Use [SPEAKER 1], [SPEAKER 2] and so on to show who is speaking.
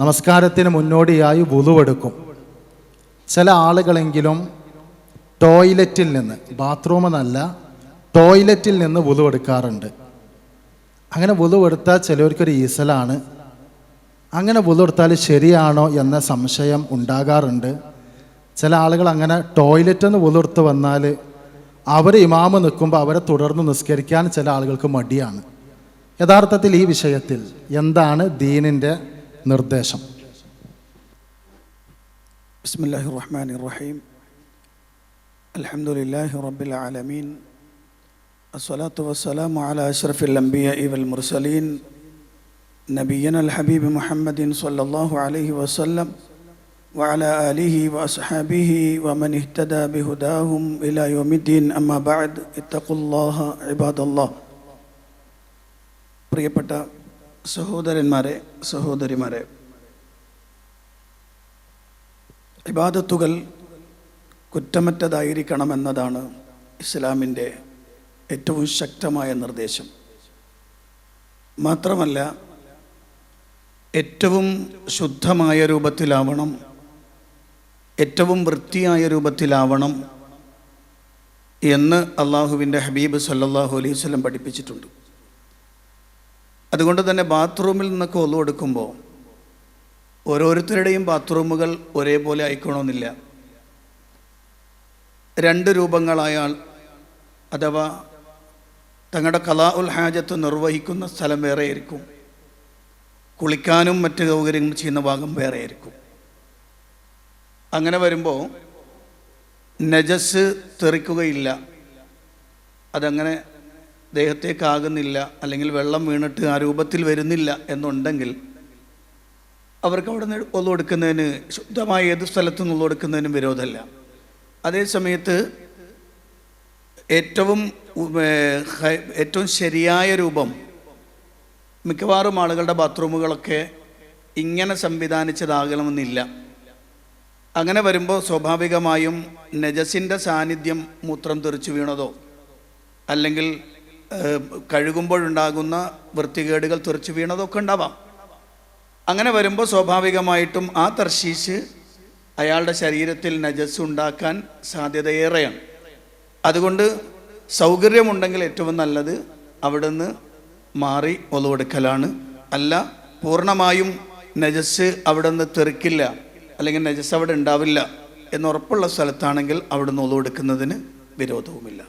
[SPEAKER 1] നമസ്കാരത്തിന് മുന്നോടിയായി വുളുവെടുക്കും. ചില ആളുകളെങ്കിലും ടോയ്ലറ്റിൽ നിന്ന് ബാത്റൂം എന്നല്ല ടോയ്ലറ്റിൽ നിന്ന് വുളുവെടുക്കാറുണ്ട്. അങ്ങനെ വുളുവെടുത്താൽ ചിലവർക്കൊരു ഈസലാണ്. അങ്ങനെ വുളുവെടുത്താൽ ശരിയാണോ എന്ന സംശയം ഉണ്ടാകാറുണ്ട്. ചില ആളുകൾ അങ്ങനെ ടോയ്ലറ്റിൽ നിന്ന് വുളുവെടുത്ത് വന്നാൽ അവർ ഇമാമ് നിൽക്കുമ്പോൾ അവരെ തുടർന്ന് നിസ്കരിക്കാൻ ചില ആളുകൾക്ക് മടിയാണ്. യഥാർത്ഥത്തിൽ ഈ വിഷയത്തിൽ എന്താണ് ദീനിന്റെ നിർദ്ദേശം
[SPEAKER 2] بسم الله الرحمن الرحيم الحمد لله رب العالمين الصلاة والسلام على أشرف الأنبياء والمرسلين نبينا الحبيب محمد صلى الله عليه وسلم وعلى آله وأصحابه ومن اهتدى بهداهم إلى يوم الدين أما بعد اتقوا الله عباد الله പ്രിയപ്പെട്ട സഹോദരന്മാരെ സഹോദരിമാരെ ഇബാദത്തുകൾ കുറ്റമറ്റതായിരിക്കണമെന്നതാണ് ഇസ്ലാമിന്റെ ഏറ്റവും ശക്തമായ നിർദ്ദേശം. മാത്രമല്ല ഏറ്റവും ശുദ്ധമായ രൂപത്തിലാവണം ഏറ്റവും വൃത്തിയായ രൂപത്തിലാവണം എന്ന് അള്ളാഹുവിന്റെ ഹബീബ് സല്ലാഹു അലൈഹി പഠിപ്പിച്ചിട്ടുണ്ട്. അതുകൊണ്ട് തന്നെ ബാത്റൂമിൽ നിന്നൊക്കെ ഒന്നു എടുക്കുമ്പോൾ ഓരോരുത്തരുടെയും ബാത്റൂമുകൾ ഒരേപോലെ ആയിക്കണമെന്നില്ല രണ്ട് രൂപങ്ങളായാൽ അഥവാ തങ്ങളുടെ കലാ ഉൽ ഹാജത്ത് നിർവഹിക്കുന്ന സ്ഥലം വേറെ ആയിരിക്കും കുളിക്കാനും മറ്റ് സൗകര്യങ്ങൾ ചെയ്യുന്ന ഭാഗം വേറെ ആയിരിക്കും അങ്ങനെ വരുമ്പോൾ നജസ് തെറിക്കുകയില്ല. അതങ്ങനെ ദേഹത്തേക്കാകുന്നില്ല അല്ലെങ്കിൽ വെള്ളം വീണിട്ട് ആ രൂപത്തിൽ വരുന്നില്ല എന്നുണ്ടെങ്കിൽ അവർക്ക് അവിടെ നിന്ന് ഒന്നു കൊടുക്കുന്നതിന് ശുദ്ധമായ ഏത് സ്ഥലത്തു നിന്ന് കൊടുക്കുന്നതിനും വിരോധമല്ല. അതേ സമയത്ത് ഏറ്റവും ഏറ്റവും ശരിയായ രൂപം മിക്കവാറും ആളുകളുടെ ബാത്റൂമുകളൊക്കെ ഇങ്ങനെ സംവിധാനിച്ചതാകണമെന്നില്ല. അങ്ങനെ വരുമ്പോൾ സ്വാഭാവികമായും നജസിന്റെ സാന്നിധ്യം മൂത്രം തെറിച്ചു വീണതോ അല്ലെങ്കിൽ കഴുകുമ്പോഴുണ്ടാകുന്ന വൃത്തികേടുകൾ തെറിച്ചു വീണതൊക്കെ ഉണ്ടാവാം. അങ്ങനെ വരുമ്പോൾ സ്വാഭാവികമായിട്ടും ആ തർശീശ് അയാളുടെ ശരീരത്തിൽ നജസ് ഉണ്ടാക്കാൻ സാധ്യതയേറെയാണ്. അതുകൊണ്ട് സൗകര്യമുണ്ടെങ്കിൽ ഏറ്റവും നല്ലത് അവിടുന്ന് മാറി ഒലവെടുക്കലാണ് അല്ല പൂർണമായും നജസ് അവിടെ നിന്ന് തെറിക്കില്ല അല്ലെങ്കിൽ നജസ് അവിടെ ഉണ്ടാവില്ല എന്നുറപ്പുള്ള സ്ഥലത്താണെങ്കിൽ അവിടുന്ന് ഒലവെടുക്കുന്നതിന് വിരോധവുമില്ല.